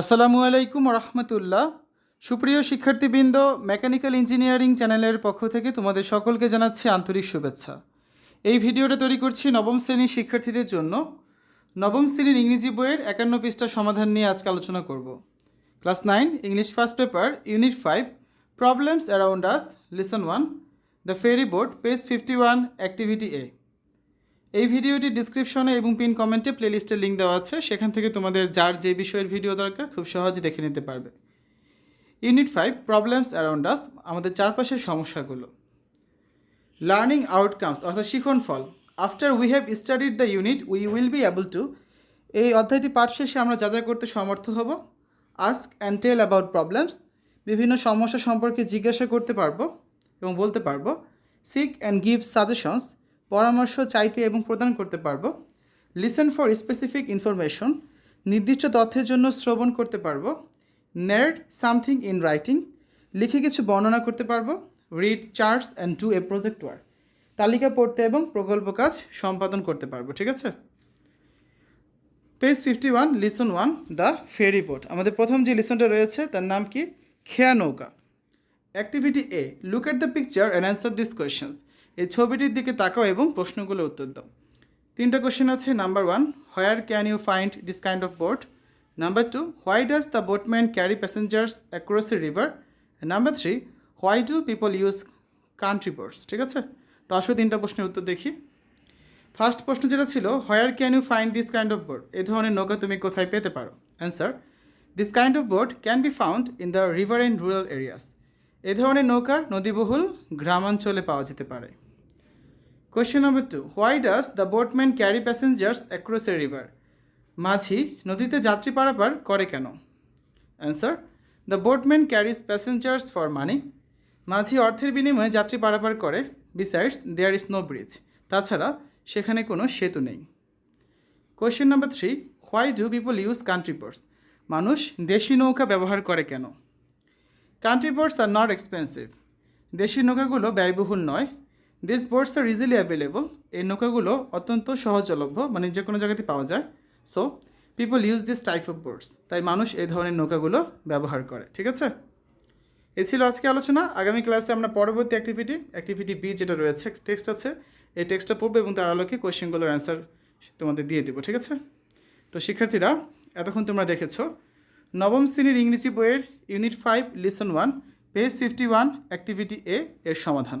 আসসালামু আলাইকুম রহমতুল্লাহ সুপ্রিয় শিক্ষার্থীবৃন্দ, মেকানিক্যাল ইঞ্জিনিয়ারিং চ্যানেলের পক্ষ থেকে তোমাদের সকলকে জানাচ্ছি আন্তরিক শুভেচ্ছা। এই ভিডিওটা তৈরি করছি নবম শ্রেণির শিক্ষার্থীদের জন্য। নবম শ্রেণির ইংরেজি বইয়ের একান্ন পৃষ্ঠা সমাধান নিয়ে আজকে আলোচনা করব। Class nine, English first paper, unit five, problems around us, lesson one, the ferry board, page fifty one, activity A. এই ভিডিওটি ডিসক্রিপশনে এবং পিন কমেন্টে প্লেলিস্টের লিঙ্ক দেওয়া আছে। সেখান থেকে তোমাদের যার যে বিষয়ের ভিডিও দরকার খুব সহজে দেখে নিতে পারবে। Unit five problems around us আমাদের চারপাশের সমস্যাগুলো। লার্নিং আউটকামস অর্থাৎ শিখন ফল। After we have studied the unit we will be able to এই অধ্যায়টি পাঠ শেষে আমরা যাচাই করতে সমর্থ হব। Ask and tell about problems বিভিন্ন সমস্যা সম্পর্কে জিজ্ঞাসা করতে পারব এবং বলতে পারব। সিক অ্যান্ড গিভ সাজেশনস পরামর্শ চাইতে এবং প্রদান করতে পারব। লিসেন ফর স্পেসিফিক ইনফরমেশন নির্দিষ্ট তথ্যের জন্য শ্রবণ করতে পারব। নেড সামথিং ইন রাইটিং লিখে কিছু বর্ণনা করতে পারব। Read charts and do a project work তালিকা পড়তে এবং প্রকল্প কাজ সম্পাদন করতে পারব, ঠিক আছে? Page fifty one lesson one the ferry boat আমাদের প্রথম যে লিসনটা রয়েছে, তার নাম কি? খেয়া নৌকা। Activity A look at the picture and answer this questions এই ছবিটির দিকে তাকাও এবং প্রশ্নগুলো উত্তর দাও। তিনটা কোশ্চেন আছে number one where can you find this kind of boat number two why does the boatman carry passengers across river number three why do people use country boats ঠিক আছে? তো আসলে তিনটা প্রশ্নের উত্তর দেখি। ফার্স্ট প্রশ্ন যেটা ছিল where can you find this kind of board এ ধরনের নৌকা তুমি কোথায় পেতে পারো? Answer this kind of boat can be found in the river and rural areas এ ধরনের নৌকা নদীবহুল গ্রামাঞ্চলে পাওয়া যেতে পারে। Question number two why does the boatman carry passengers across a river মাঝি, নদীতে যাত্রী পারাপার করে কেন? Answer the boatman carries passengers for money মাঝি অর্থের বিনিময়ে যাত্রী পারাপার করে। Besides there is no bridge তাছাড়া, সেখানে কোনো সেতু নেই। Question number three why do people use country boats মানুষ দেশি নৌকা ব্যবহার করে কেন? Country boats are not expensive দেশি নৌকাগুলো ব্যয়বহুল নয়। This boards are easily available এই নৌকাগুলো অত্যন্ত সহজলভ্য মানে যে কোনো জায়গাতে পাওয়া যায়। So people use this type of boards তাই মানুষ এই ধরনের নৌকাগুলো ব্যবহার করে, ঠিক আছে? এ ছিল আজকে আলোচনা। আগামী ক্লাসে আমরা পরবর্তী অ্যাক্টিভিটি অ্যাক্টিভিটি বি যেটা রয়েছে টেক্সট আছে। এই টেক্সটটা পড়বে এবং তার আলোকে কোয়েশ্চেনগুলোর অ্যান্সার তোমাদের দিয়ে দেবো, ঠিক আছে? তো শিক্ষার্থীরা, এতক্ষণ তোমরা দেখেছ। নবম শ্রেণির ইংরেজি বইয়ের unit five lesson one page fifty one activity A এর সমাধান।